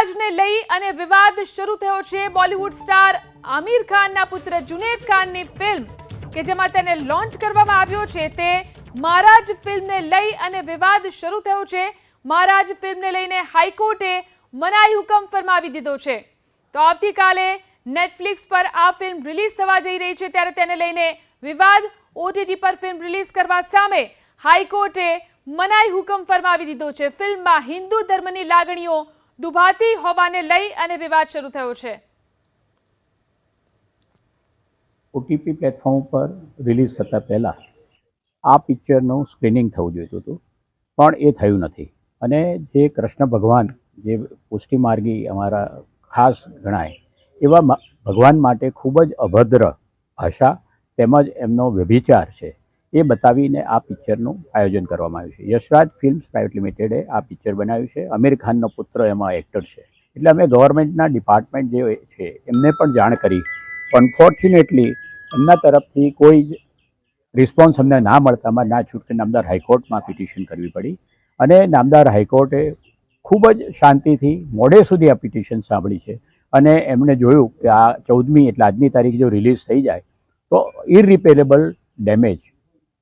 મહારાજને લઈ અને વિવાદ શરૂ થયો છે બોલિવૂડ સ્ટાર આમિર ખાનના પુત્ર જુનેદ ખાનની ફિલ્મ કે જેમાં તેને લોન્ચ કરવામાં આવ્યો છે તે મહારાજ ફિલ્મને લઈ અને વિવાદ શરૂ થયો છે. મહારાજ ફિલ્મને લઈને હાઈકોર્ટે મનાઈ હુકમ ફરમાવી દીધો છે. તો આવતીકાલે નેટફ્લિક્સ પર આ ફિલ્મ રિલીઝ થવા જઈ રહી છે ત્યારે તેને લઈને વિવાદ ઓટીટી પર ફિલ્મ રિલીઝ કરવા સામે હાઈકોર્ટે મનાઈ હુકમ ફરમાવી દીધો છે. ફિલ્મમાં હિન્દુ ધર્મની લાગણીઓ દુભાતી હોવાને લઈ અને વિવાદ શરૂ થયો છે. ઓટીપી પ્લેટફોર્મ ઉપર રિલીઝ થતાં પહેલાં આ પિક્ચરનું સ્ક્રીનિંગ થવું જોઈતું હતું, પણ એ થયું નથી. અને જે કૃષ્ણ ભગવાન જે પુષ્ટિ માર્ગી અમારા ખાસ ગણાય, એવા ભગવાન માટે ખૂબ જ અભદ્ર ભાષા તેમજ એમનો વ્યભિચાર છે. એ બતાવીને આ પિક્ચરનું આયોજન કરવામાં આવ્યું છે. યશરાજ ફિલ્મ્સ પ્રાઇવેટ લિમિટેડે આ પિક્ચર બનાવ્યું છે. અમીર ખાનનો પુત્ર એમાં એક્ટર છે. એટલે અમે ગવર્મેન્ટના ડિપાર્ટમેન્ટ જે છે, એમને પણ જાણ કરી. અનફોર્ચ્યુનેટલી એમના તરફથી કોઈ જ રિસ્પોન્સ અમને ના મળતામાં ના છૂટકે નામદાર હાઈકોર્ટમાં પિટિશન કરવી પડી. અને નામદાર હાઈકોર્ટે ખૂબ જ શાંતિથી મોડે સુધી આ પિટિશન સાંભળી છે. અને એમણે જોયું કે આ ચૌદમી એટલે આજની તારીખ જો રિલીઝ થઈ જાય, તો ઇરરિપેરેબલ ડેમેજ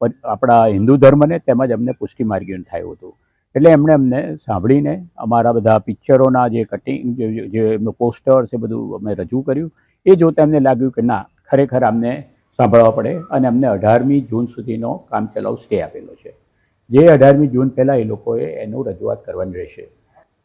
આપણા હિન્દુ ધર્મને તેમજ અમને પુષ્ટિ માર્ગીઓને થયું હતું. એટલે એમણે અમને સાંભળીને અમારા બધા પિક્ચરોના જે કટિંગ જે એમનું પોસ્ટર્સ એ બધું અમે રજૂ કર્યું. એ જોતાં એમને લાગ્યું કે ના, ખરેખર અમને સાંભળવા પડે અને અમને અઢારમી જૂન સુધીનો કામચલાઉ સ્ટે આપેલો છે. જે અઢારમી જૂન પહેલાં એ લોકોએ એનું રજૂઆત કરવાની રહેશે.